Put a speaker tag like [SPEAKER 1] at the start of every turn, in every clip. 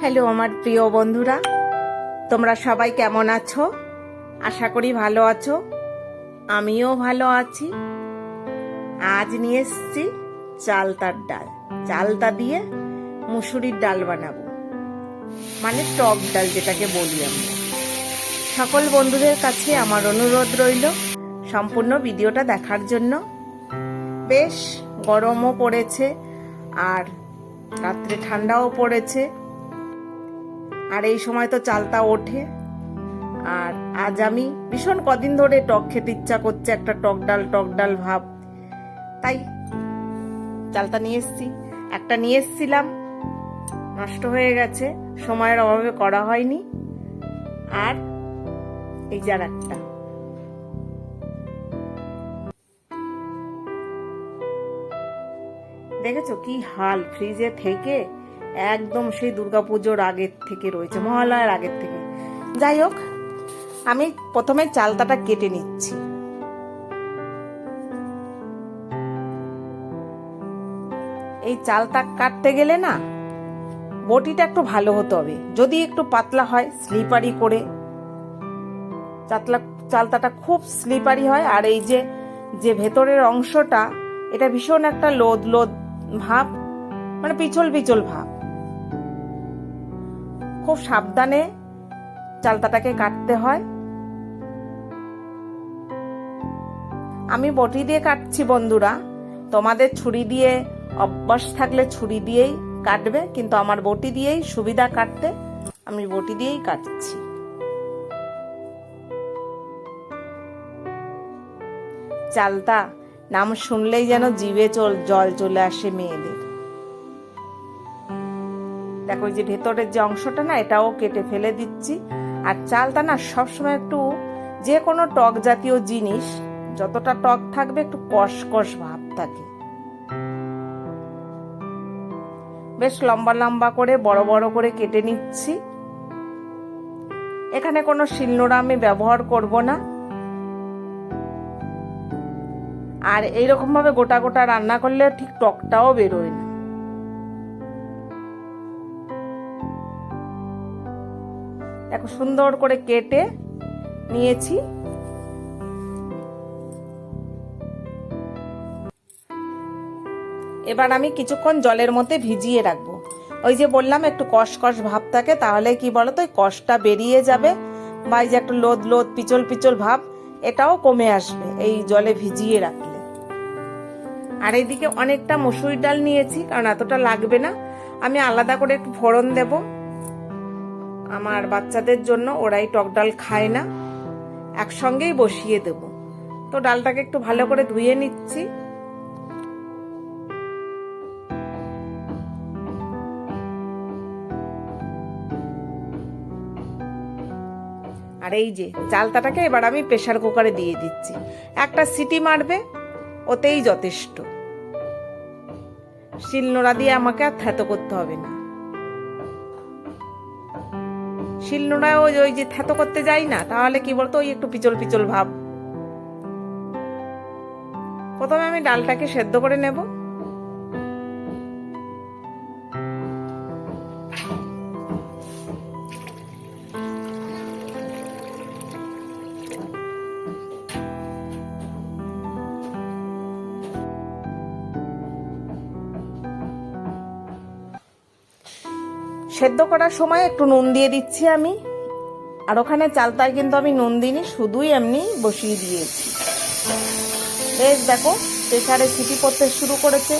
[SPEAKER 1] Hello, আমার প্রিয় বন্ধুরা। তোমরা সবাই কেমন আছো? আশা করি ভালো আছো। আমিও ভালো আছি। আজ নিয়ে এসছি চালতার ডাল। চালতা দিয়ে মুসুরির ডাল বানাবো। মানে টক ডাল যেটাকে বলি আমরা। সকল বন্ধুদের কাছে আমার অনুরোধ রইল সম্পূর্ণ ভিডিওটা দেখার জন্য। বেশ গরমও পড়েছে আর রাত্রে ঠান্ডাও পড়েছে। আর এই সময় তো চালতা ওঠে। আর আজ আমি ভীষণ কদিন ধরে টক খেতে ইচ্ছা করছে, একটা টক ডাল টক ডাল ভাব। তাই চালতা নিয়ে এসছি। একটা নিয়ে এসছিলাম, নষ্ট হয়ে গেছে, সময়ের অভাবে করা হয়নি। আর এই যার একটা দেখেছ কি হাল? ফ্রিজে থেকে একদম সেই দুর্গাপুজোর আগের থেকে রয়েছে, মহালয়ার আগের থেকে। যাই হোক, আমি প্রথমে চালতাটা কেটে নিচ্ছি। এই চালতা কাটতে গেলে না, বটিটা একটু ভালো হতে হবে। যদি একটু পাতলা হয় স্লিপারি করে। চাতলা, চালতাটা খুব স্লিপারি হয়, আর এই যে যে ভেতরের অংশটা, এটা ভীষণ একটা লোদ লোদ ভাব মানে পিছল পিছল ভাব। খুব সাবধানে চালতাটাকে কাটতে হয়। আমি বটি দিয়ে কাটছি বন্ধুরা। তোমাদের ছুরি দিয়ে, অভ্যাস থাকলে ছুরি দিয়েই কাটবে, কিন্তু আমার বটি দিয়েই সুবিধা কাটতে আমি বটি দিয়েই কাটছি। চালতা, নাম শুনলেই যেন জিভে চল, জল চলে আসে মেয়েদের। দেখো যে ভেতরের যে অংশটা না, এটাও কেটে ফেলে দিচ্ছি। আর চালটা না সবসময় একটু যে কোনো টক জাতীয় জিনিস, যতটা টক থাকবে একটু কষ কষ ভাব থাকে। বেশ লম্বা লম্বা করে, বড় বড় করে কেটে নিচ্ছি। এখানে কোনো শিলনোড়া আমি ব্যবহার করব না। আর এইরকম ভাবে গোটা গোটা রান্না করলে ঠিক টকটাও বেরোয় না। দেখো, সুন্দর করে কেটে নিয়েছি। এবার আমি কিছুক্ষণ জলের মধ্যে ভিজিয়ে রাখব। ওই যে বললাম, একটু কষ কষ ভাব থাকে, তাহলে কি বলতো, ওই কষটা বেরিয়ে যাবে বা এই যে একটু লোদ লোদ, পিচল পিচল ভাব, এটাও কমে আসবে এই জলে ভিজিয়ে রাখলে। আর এইদিকে অনেকটা মসুর ডাল নিয়েছি, কারণ এতটা লাগবে না। আমি আলাদা করে একটু ফোড়ন দেব। আমার বাচ্চাদের জন্য ওরাই টক ডাল খায় না। একসঙ্গেই বসিয়ে দেব। তো ডালটাকে একটু ভালো করে ধুয়ে নিচ্ছি। আর এই যে চালতাটাকে এবার আমি প্রেশার কুকারে দিয়ে দিচ্ছি। একটা সিটি মারবে, ওতেই যথেষ্ট। শিলনোড়া দিয়ে আমাকে আর থ্যাতো করতে হবে না। শিলনোড়া ওই ওই যে থ্যাতো করতে যাই না, তাহলে কি বলতো, ওই একটু পিচল পিচল ভাব। প্রথমে আমি ডালটাকে সেদ্ধ করে নেব। সেদ্ধ করার সময় একটু নুন দিয়ে দিচ্ছি আমি। আর ওখানে চালতায় কিন্তু আমি নুন দিইনি, শুধুই এমনি বসিয়ে দিয়েছি। বেশ দেখো প্রেশারে সিটি পড়তে শুরু করেছে।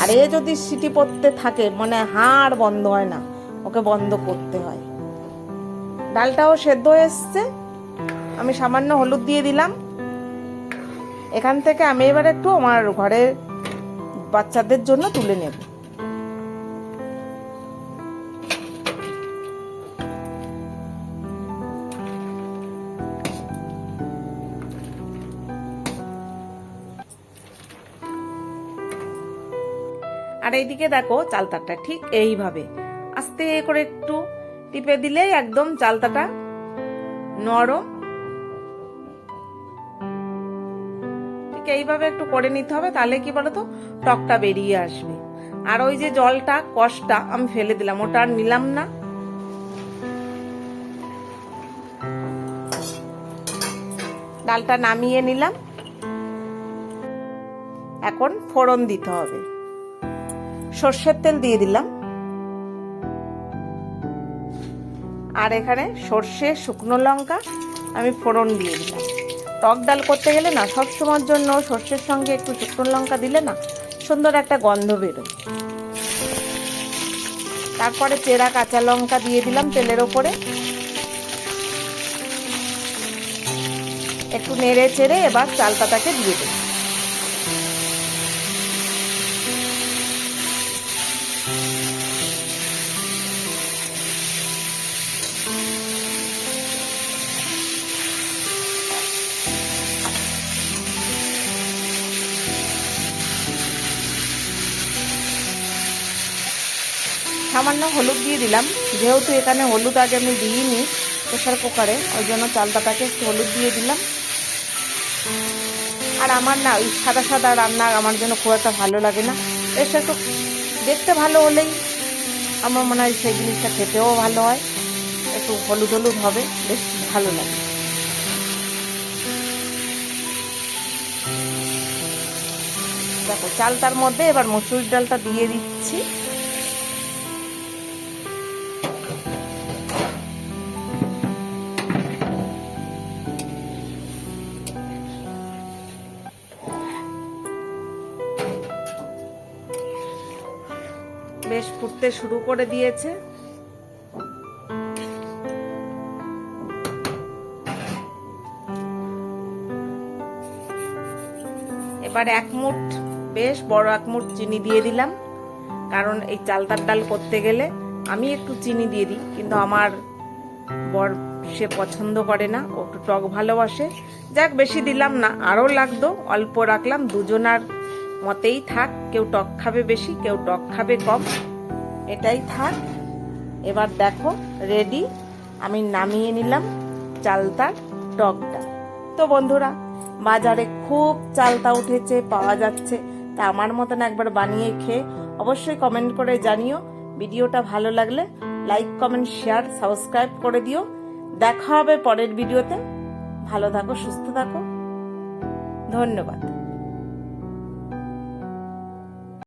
[SPEAKER 1] আর এ যদি সিটি পড়তে থাকে মানে হাড় বন্ধ হয় না, ওকে বন্ধ করতে হয়। ডালটাও সেদ্ধ হয়ে এসছে। আমি সামান্য হলুদ দিয়ে দিলাম। এখান থেকে আমি এবার একটু আমার ঘরের বাচ্চাদের জন্য তুলে নেব। আর এইদিকে দেখো চালতাটা ঠিক এইভাবে। আস্তে করে একটু টিপে দিলেই একদম চালতাটা নরম। ঠিক এইভাবে একটু করে নিতে হবে, তাহলে কি বলতো? টকটা বেরিয়ে আসবে। আর ওই যে জলটা, কষটা আমি ফেলে দিলাম, ওটা আর নিলাম না। ডালটা নামিয়ে নিলাম। এখন ফোড়ন দিতে হবে। সর্ষের তেল দিয়ে দিলাম। আর এখানে সর্ষে, শুকনো লঙ্কা, আমি ফোড়ন দিয়ে দিলাম। টক ডাল করতে গেলে না, সব সময়ের জন্য সর্ষের সঙ্গে একটু শুকনো লঙ্কা দিলে না, সুন্দর একটা গন্ধ বেরোয়। তারপরে চেরা কাঁচা লঙ্কা দিয়ে দিলাম তেলের ওপরে। একটু নেড়ে চেড়ে এবার চাল পাতাকে দিয়ে দেব সামান্য হলুদ দিয়ে দিলাম। যেহেতু এখানে হলুদ আগে আমি দিইনি প্রেশার কুকারে, ওই জন্য চালতাটাকে একটু হলুদ দিয়ে দিলাম। আর আমার না ওই সাদা সাদা রান্না আমার জন্য খুব একটা ভালো লাগে না। বেশ একটু দেখতে ভালো হলেই আমার মনে হয় সেই জিনিসটা খেতেও ভালো হয়। একটু হলুদ হলুদ হবে, বেশ ভালো লাগে। দেখো, চালটার মধ্যে এবার মসুর ডালটা দিয়ে দিচ্ছি। বেশ ফুটতে শুরু করে দিয়েছে। এবার এক মুঠ, বেশ বড় এক মুঠ চিনি দিয়ে দিলাম। কারণ এই চালতার ডাল করতে গেলে আমি একটু চিনি দিয়ে দিই, কিন্তু আমার বর সে পছন্দ করে না, ও একটু টক ভালোবাসে। যাক, বেশি দিলাম না, আরও লাগতো, অল্প রাখলাম, দুজনার মতেই থাক, কেউ টক খাবে বেশি, কেউ টক খাবে কম। এটাই থাক। এবার দেখো রেডি আমি নামিয়ে নিলাম চালতার টকটা। তো বন্ধুরা, বাজারে খুব চালতা উঠেছে, পাওয়া যাচ্ছে। তা আমার মতন একবার বানিয়ে খেয়ে অবশ্যই কমেন্ট করে জানিও। ভিডিওটা ভালো লাগলে লাইক কমেন্ট শেয়ার সাবস্ক্রাইব করে দিও। দেখা হবে পরের ভিডিওতে। ভালো থাকো, সুস্থ থাকো। ধন্যবাদ।